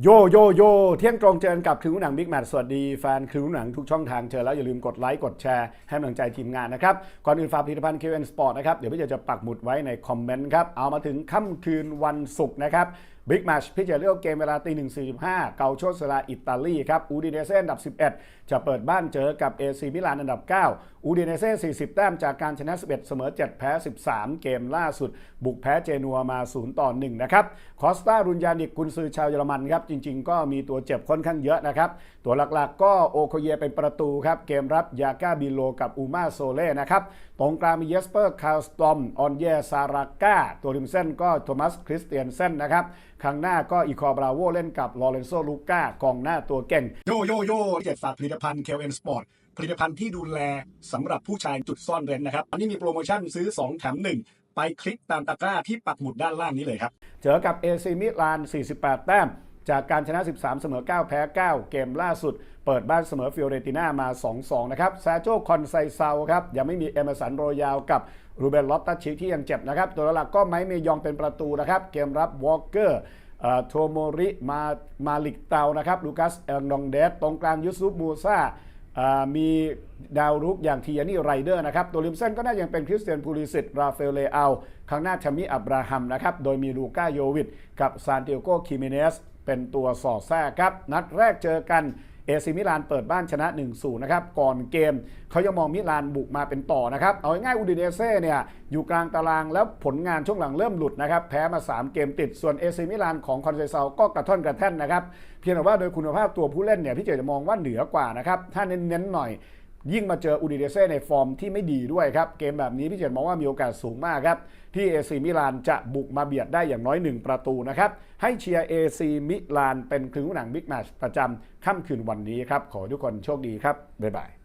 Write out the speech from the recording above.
โยโยโยเที่ยงตรงเจอกับคลิวหนังบิ๊กแมทสวัสดีแฟนคลิวหนังทุกช่องทางเจอแล้วอย่าลืมกดไลค์กดแชร์ให้กำลังใจทีมงานนะครับ ก่อนอื่นฝากผลิตภัณฑ์ QN Sport นะครับ เดี๋ยวพี่เจจะปักหมุดไว้ในคอมเมนต์ครับ เอามาถึงค่ำคืนวันศุกร์นะครับ บิ๊กแมชพี่เจเลือกเกมเวลาตีหนึ่งสี่สิบห้าเกาโชสลาอิตาลีครับอูดิเนเซ่อันดับ11จะเปิดบ้านเจอกับเอซีมิลานอันดับ9อูดิเนเซ่40แต้มจากการชนะ11เสมอ7แพ้13เกมล่าสุด บุกแพ้เจนัวมา0ต่อ1นะครับคอสตารุนยานิกกุนซือชาวเยอรมันครับจริง ๆ ก็มีตัวเจ็บค่อนข้างเยอะนะครับตัวหลักๆ ก็โอโคเยเป็นประตูครับเกมรับยาก้าบิโลกับอูมาโซเล่นะครับตรงกลางมีเยสเปอร์คาร์สตอมออนเยซาราก้าตัวริมเส้นก็โทมัสคริสเตียนเซนนะครับ ข้างหน้าก็อีคอบราโวเล่นกับลอเรนโซลูก้ากองหน้าตัวเก่ง โยโยโย่เจ็ดฝากผลิตภัณฑ์ KLN Sport ผลิตภัณฑ์ที่ดูแลสำหรับผู้ชายจุดซ่อนเร้นนะครับ อันนี้มีโปรโมชั่นซื้อ 2 แถม 1 ไปคลิกตามตะกร้าที่ปักหมุดด้านล่างนี้เลยครับ เจอกับเอซีมิลาน 48 แต้ม จากการชนะ 13 เสมอ 9 แพ้ 9 เกมล่าสุด เปิดบ้านเสมอฟิโอเรติน่ามา 2-2 นะครับ ซาโจคอนไซเซาครับ ยังไม่มีเอเมสันโรยาวกับรูเบนลอตตัชชิที่ยังเจ็บนะครับ ตัวหลักก็ไม้เมยองเป็นประตูนะครับ เกมรับวอลเกอร์โทโมริมามาลิกเตานะครับ ลูคัสเอลนองเดส ตรงกลางยูซุปมูซาอ่ามีดาวรุกอย่างทียานี่ไรเดอร์นะครับ ตัวริมเส้นก็น่ายังเป็นคริสเตียนพูลิสิตราเฟลเลอาข้างหน้าชามิอับราฮัมนะครับ โดยมีลูก้าโยวิดกับซานเตียโกคิมิเนส เป็นตัวสอดแทรกครับ นัดแรกเจอกันเอซิมิลานเปิดบ้านชนะ 1-0 นะครับ ก่อนเกมเขายังมองมิลานบุกมาเป็นต่อนะครับ เอาง่ายอูดิเนเซ่เนี่ย อยู่กลางตารางแล้วผลงานช่วงหลังเริ่มหลุดนะครับ แพ้มา 3 เกมติด ส่วนเอซิมิลานของคอนเซเซาก็กระท่อนกระแท่นนะครับ เพียงแต่ว่าโดยคุณภาพตัวผู้เล่นเนี่ย พี่เจจะมองว่าเหนือกว่านะครับ ถ้าเน้นๆหน่อย ยิ่งมาเจออูดิเดเซ่ในฟอร์มที่ไม่ดีด้วยครับ เกมแบบนี้พี่เจษมองว่ามีโอกาสสูงมากครับ ที่เอซีมิลานจะบุกมาเบียดได้อย่างน้อย 1 ประตูนะครับ ให้เชียร์เอซีมิลานเป็นครึ่งหนังบิ๊กแมตช์ประจำค่ำคืนวันนี้ครับ ขอทุกคนโชคดีครับ บ๊ายบาย